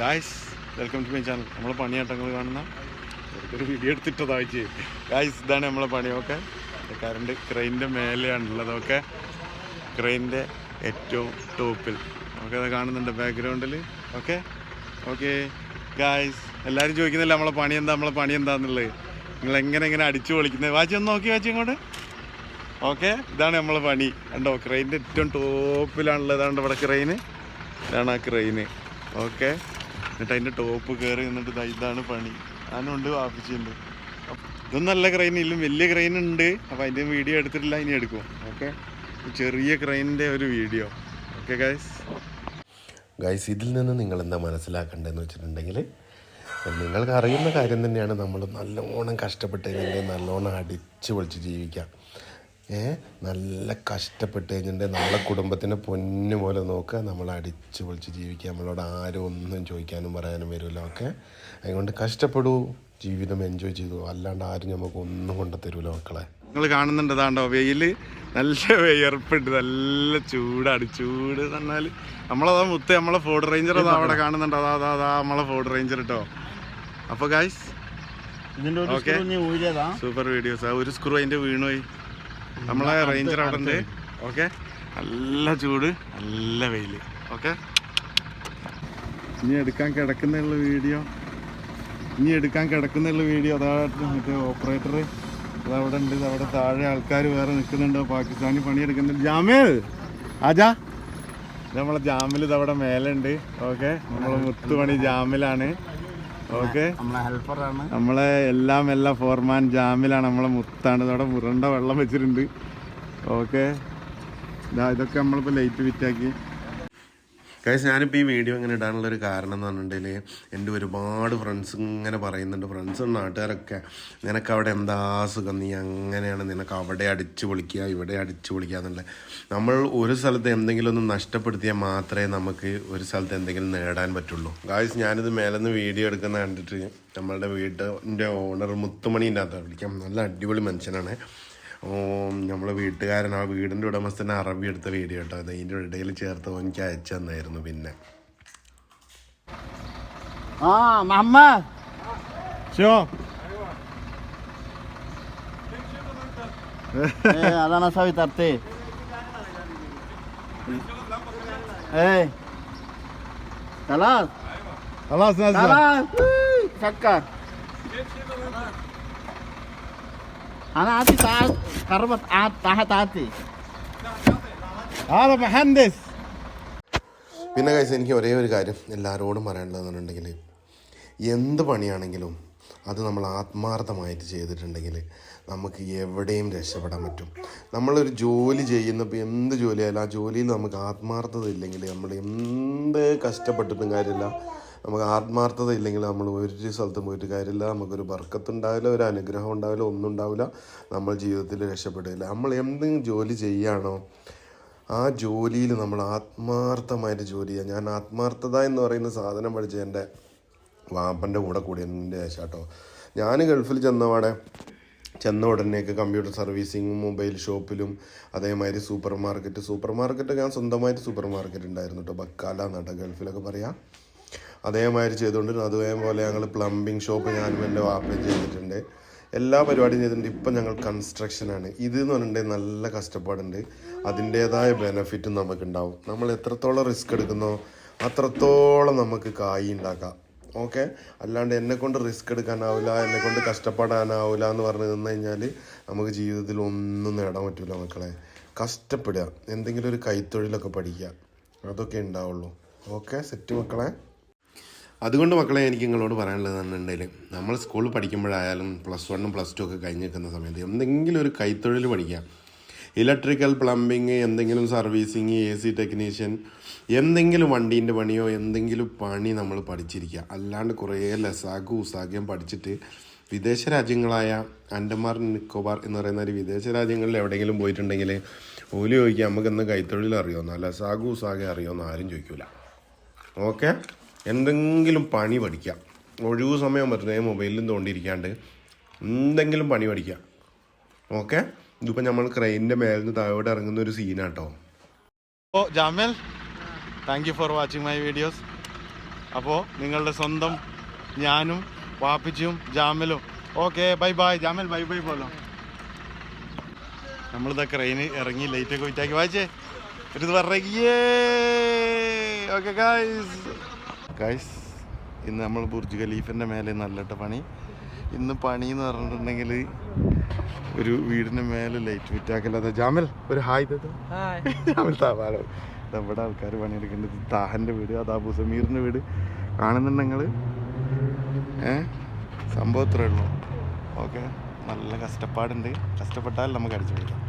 Guys welcome to my channel നമ്മളെ പണിയാട്ടങ്ങൾ കാണുന്ന ഒരു വീഡിയോ ചെയ്യും. ഗായ്സ് ഇതാണ് നമ്മളെ പണിയൊക്കെ കറണ്ട് ക്രെയിന്റെ മേലെയാണുള്ളതൊക്കെ ക്രെയിനിന്റെ ഏറ്റവും ടോപ്പിൽ. നമുക്കത് കാണുന്നുണ്ട് ബാക്ക്ഗ്രൗണ്ടിൽ ഓക്കെ ഓക്കെ ഗായ്സ് എല്ലാവരും ചോദിക്കുന്നില്ല നമ്മളെ പണി എന്താ നമ്മളെ പണി എന്താന്നുള്ളത്? നിങ്ങൾ എങ്ങനെ എങ്ങനെ അടിച്ചു പൊളിക്കുന്നത്? വാച്ചി ഒന്ന് നോക്കി വാച്ചി ഇങ്ങോട്ട്. ഓക്കെ ഇതാണ് നമ്മളെ പണി. കണ്ടോ ക്രെയിന്റെ ഏറ്റവും ടോപ്പിലാണുള്ളത്. ഇതാണ്ട് ഇവിടെ ക്രെയിന് ഇതാണ് ആ ക്രെയിന് ഓക്കെ എന്നിട്ട് അതിന്റെ ടോപ്പ് കയറി എന്നിട്ട് ദാ ഇതാണ് പണി. അതിനുണ്ട് വാപ്പിച്ചുണ്ട് ഇതൊന്നും നല്ല ക്രെയിൻ ഇല്ല വലിയ ക്രെയിൻ ഉണ്ട്. അപ്പോൾ അതിന്റെ വീഡിയോ എടുത്തിട്ടില്ല ഇനി എടുക്കും. ഓക്കെ ചെറിയ ക്രെയിനിന്റെ ഒരു വീഡിയോ ഓക്കെ ഗൈസ് ഗൈസ് ഇതിൽ നിന്ന് നിങ്ങൾ എന്താ മനസ്സിലാക്കേണ്ടതെന്ന് വെച്ചിട്ടുണ്ടെങ്കിൽ നിങ്ങൾക്ക് അറിയുന്ന കാര്യം തന്നെയാണ് നമ്മൾ നല്ലോണം കഷ്ടപ്പെട്ട് കഴിഞ്ഞിട്ട് നല്ലോണം അടിച്ച് പൊളിച്ച് ജീവിക്കാം നല്ല കഷ്ടപ്പെട്ട് കഴിഞ്ഞിട്ടുണ്ട് നമ്മളെ കുടുംബത്തിനെ പൊന്നു പോലെ നോക്കുക നമ്മൾ അടിച്ച് പൊളിച്ച് ജീവിക്കുക നമ്മളോട് ആരും ഒന്നും ചോദിക്കാനും പറയാനും വരില്ല. ഒക്കെ അതുകൊണ്ട് കഷ്ടപ്പെടൂ. ജീവിതം എൻജോയ് ചെയ്തു. അല്ലാണ്ട് ആരും നമുക്ക് ഒന്നും കൊണ്ട് തരൂല മക്കളെ. നിങ്ങൾ കാണുന്നുണ്ട് അതാണ്ടോ വെയിൽ നല്ല വിയർപ്പുണ്ട്. നല്ല ചൂടാണ് ചൂട് എന്ന് പറഞ്ഞാൽ നമ്മളതാ മുത്ത്. നമ്മളെ ഫോർഡ് റേഞ്ചർ അതാ അവിടെ കാണുന്നുണ്ട്. അതാ അതാ അതാ നമ്മളെ ഫോർഡ് റേഞ്ചർ കേട്ടോ അപ്പോൾ ഗായ്സ് ഇതിന്റെ ഒരു സ്ക്രൂ നീ ഊരിയതാ. സൂപ്പർ വീഡിയോസ് ആ ഒരു സ്ക്രൂ അതിന്റെ വീണുപോയി നമ്മളെ റേഞ്ചർ അവിടെ ഉണ്ട്. ഓക്കെ? നല്ല ചൂട് നല്ല വെയിൽ ഓക്കെ? ഇനി എടുക്കാൻ കിടക്കുന്നുള്ള വീഡിയോ ഇനി എടുക്കാൻ കിടക്കുന്നുള്ള വീഡിയോ അതാ മറ്റേ ഓപ്പറേറ്റർ അതവിടെ ഉണ്ട് അവിടെ താഴെ ആൾക്കാർ വേറെ നിൽക്കുന്നുണ്ടോ. പാകിസ്ഥാനി പണിയെടുക്കുന്നുണ്ട്. ജാമേ ആജാ? നമ്മളെ ജാമിൽ ഇത് അവിടെ മേലുണ്ട് ഓക്കെ? നമ്മളെ മുത്തുപണി ജാമിലാണ് ഓക്കെ. നമ്മളെ ഹെൽപ്പറാണ്. നമ്മളെ എല്ലാം എല്ലാം ഫോർമാൻ ജാമിലാണ് നമ്മളെ മുത്താണ്. ഇതവിടെ മുരണ്ട വെള്ളം വെച്ചിട്ടുണ്ട്. ഓക്കെ. ഇതാ ഇതൊക്കെ നമ്മളിപ്പോൾ ലൈറ്റ് ഫിറ്റാക്കി ഗൈസ് ഞാനിപ്പോൾ ഈ വീഡിയോ ഇങ്ങനെ ഇടാനുള്ളൊരു കാരണം എന്ന് പറഞ്ഞിട്ടുണ്ടെങ്കിൽ എന്റെ ഒരുപാട് ഫ്രണ്ട്സ് ഇങ്ങനെ പറയുന്നുണ്ട്. ഫ്രണ്ട്സും നാട്ടുകാരൊക്കെ നിനക്ക് അവിടെ എന്താ സുഖം? നീ അങ്ങനെയാണ് നിനക്ക് അവിടെ അടിച്ചു പൊളിക്കുക ഇവിടെ അടിച്ചു പൊളിക്കുക എന്നുള്ളത്. നമ്മൾ ഒരു സ്ഥലത്ത് എന്തെങ്കിലും ഒന്ന് നഷ്ടപ്പെടുത്തിയാൽ മാത്രമേ നമുക്ക് ഒരു സ്ഥലത്ത് എന്തെങ്കിലും നേടാൻ പറ്റുള്ളൂ. ഗായ്സ് ഞാനിത് മേലെന്ന് വീഡിയോ എടുക്കുന്ന കണ്ടിട്ട് നമ്മളുടെ വീട്ടിന്റെ ഓണർ മുത്തുമണീന്റെ അകത്ത് വിളിക്കാം. നല്ല അടിപൊളി മനുഷ്യനാണ്. നമ്മളെ വീട്ടുകാരൻ ആ വീടിൻ്റെ ഉടമസ്ഥനെ അറബി എടുത്ത വീഡിയോ കേട്ടോ അത് അതിൻ്റെ ഇടയിൽ ചേർത്ത് എനിക്ക് അയച്ചു തന്നായിരുന്നു പിന്നെ ആ മുഹമ്മദ് ഷോ ايه هذا انا اسوي ترتيب ايه خلاص خلاص نزل خلاص سكر انا عندي ساعات قربت عاد تحت عندي هذا مهندس പിന്നെ കഴിച്ച് എനിക്ക് ഒരേ ഒരു കാര്യം എല്ലാവരോടും പറയാനുള്ളതെന്നുണ്ടെങ്കിൽ എന്ത് പണിയാണെങ്കിലും അത് നമ്മൾ ആത്മാർത്ഥമായിട്ട് ചെയ്തിട്ടുണ്ടെങ്കിൽ നമുക്ക് എവിടെയും രക്ഷപ്പെടാൻ പറ്റും നമ്മളൊരു ജോലി ചെയ്യുന്നപ്പോൾ എന്ത് ജോലിയായാലും ആ ജോലിയിൽ നമുക്ക് ആത്മാർത്ഥത ഇല്ലെങ്കിൽ നമ്മൾ എന്ത് കഷ്ടപ്പെട്ടിട്ടും കാര്യമില്ല നമുക്ക് ആത്മാർത്ഥത ഇല്ലെങ്കിൽ നമ്മൾ ഒരു സ്ഥലത്തും പോയിട്ട് കാര്യമില്ല. നമുക്കൊരു വർക്കത്തുണ്ടാവില്ല ഒരു അനുഗ്രഹം ഉണ്ടാവില്ല ഒന്നും ഉണ്ടാവില്ല. നമ്മൾ ജീവിതത്തിൽ രക്ഷപ്പെടില്ല. നമ്മൾ എന്തെങ്കിലും ജോലി ചെയ്യുകയാണോ ആ ജോലിയിൽ നമ്മൾ ആത്മാർത്ഥമായിട്ട് ജോലി ചെയ്യുക. ഞാൻ ആത്മാർത്ഥത എന്ന് പറയുന്ന സാധനം പഠിച്ച എന്റെ വാപ്പന്റെ കൂടെ കൂടി എന്റെ ശേഷാട്ടോ ഞാൻ ഗൾഫിൽ ചെന്നപാടെ ചെന്ന ഉടനെയൊക്കെ കമ്പ്യൂട്ടർ സർവീസിങ്ങും മൊബൈൽ ഷോപ്പിലും അതേമാതിരി സൂപ്പർ മാർക്കറ്റ് സൂപ്പർ മാർക്കറ്റ് ഞാൻ സ്വന്തമായിട്ട് സൂപ്പർ മാർക്കറ്റ് ഉണ്ടായിരുന്നു കേട്ടോ ബക്കാല എന്നാട്ടോ ഗൾഫിലൊക്കെ പറയാം. അതേമാതിരി ചെയ്തുകൊണ്ട് അതേപോലെ ഞങ്ങൾ പ്ലംബിംഗ് ഷോപ്പ് ഞാനും എന്റെ വാപ്പയും ചെയ്തിട്ടുണ്ട്. എല്ലാ പരിപാടിയും ചെയ്തിട്ടുണ്ട്. ഇപ്പം ഞങ്ങൾ കൺസ്ട്രക്ഷനാണ് ഇത് എന്ന് പറഞ്ഞിട്ടുണ്ടെങ്കിൽ നല്ല കഷ്ടപ്പാടുണ്ട്. അതിന്റേതായ ബെനഫിറ്റും നമുക്കുണ്ടാവും. നമ്മൾ എത്രത്തോളം റിസ്ക് എടുക്കുന്നോ അത്രത്തോളം നമുക്ക് കായി ഉണ്ടാക്കാം. ഓക്കെ അല്ലാണ്ട് എന്നെ കൊണ്ട് റിസ്ക് എടുക്കാനാവില്ല എന്നെ കൊണ്ട് കഷ്ടപ്പെടാനാവില്ല എന്ന് പറഞ്ഞ് നിന്ന് കഴിഞ്ഞാൽ നമുക്ക് ജീവിതത്തിൽ ഒന്നും നേടാൻ പറ്റില്ല മക്കളെ. കഷ്ടപ്പെടുക. എന്തെങ്കിലും ഒരു കൈത്തൊഴിലൊക്കെ പഠിക്കുക. അതൊക്കെ ഉണ്ടാവുള്ളൂ. ഓക്കെ സെറ്റ് മക്കളെ? അതുകൊണ്ട് മക്കളെ എനിക്ക് നിങ്ങളോട് പറയാനുള്ളത് എന്നുണ്ടെങ്കിൽ നമ്മൾ സ്കൂളിൽ പഠിക്കുമ്പോഴായാലും പ്ലസ് വണ്ണും പ്ലസ് ടു ഒക്കെ കഴിഞ്ഞ് നിൽക്കുന്ന സമയത്ത് എന്തെങ്കിലും ഒരു കൈത്തൊഴിൽ പഠിക്കുക. ഇലക്ട്രിക്കൽ പ്ലംബിങ് എന്തെങ്കിലും സർവീസിങ് എ സി ടെക്നീഷ്യൻ എന്തെങ്കിലും വണ്ടീന്റെ പണിയോ എന്തെങ്കിലും പണി നമ്മൾ പഠിച്ചിരിക്കുക. അല്ലാണ്ട് കുറേ ലസാഗു ഉസാഗ്യം പഠിച്ചിട്ട് വിദേശ രാജ്യങ്ങളായ അൻഡമാർ നിക്കോബാർ എന്ന് പറയുന്ന ഒരു വിദേശ രാജ്യങ്ങളിൽ എവിടെയെങ്കിലും പോയിട്ടുണ്ടെങ്കിൽ ഓലി ചോദിക്കുക നമുക്ക് ഇന്ന് കൈത്തൊഴിൽ അറിയുമെന്നോ ലസാഗു ഉസാഗെ അറിയുമെന്നോ ആരും ചോദിക്കില്ല ഓക്കെ എന്തെങ്കിലും പണി പഠിക്കാം. ഒഴിവ് സമയം വെറുതെ മൊബൈലിലും തോണ്ടിയിരിക്കാണ്ട് എന്തെങ്കിലും പണി പഠിക്കാം. ഓക്കെ ഇതിപ്പോൾ നമ്മൾ ക്രെയിനിന്റെ മേലിൽ നിന്ന് താഴോട്ട് ഇറങ്ങുന്ന ഒരു സീനാട്ടോ ഓ Jamal thank you for watching my videos അപ്പോൾ നിങ്ങളുടെ സ്വന്തം ഞാനും വാപ്പിച്ചും ജാമലും okay bye bye Jamal bye bye പോലോ. നമ്മളിതാ ക്രെയിൻ ഇറങ്ങി ലൈറ്റൊക്കെ വിറ്റാക്കി വായിച്ചേ? ഒരു ഇത് പറഞ്ഞേ ഓക്കെ ഗായ്സ് ഗായ്സ് ഇന്ന് നമ്മൾ ബുർജ് ഖലീഫിന്റെ മേലെ നല്ലട്ട പണി. ഇന്ന് പണി എന്ന് പറഞ്ഞിട്ടുണ്ടെങ്കിൽ ഒരു വീടിന്റെ മേലെ ലൈറ്റ് ഫിറ്റാക്കല്ലാതെ ജാമൽ ഒരു ഹായ്. ജാമൽ താവാലോ ഇവിടെ ആൾക്കാർ പണിയെടുക്കേണ്ടത് താഹന്റെ വീട് അത് അബു സമീറിന്റെ വീട്. കാണുന്നുണ്ടെങ്കിൽ ഏ? സംഭവം ഇത്രേ ഉള്ളൂ. ഓക്കെ നല്ല കഷ്ടപ്പാടുണ്ട്. കഷ്ടപ്പെട്ടാൽ നമുക്ക് അടിച്ചു പോയിക്കാം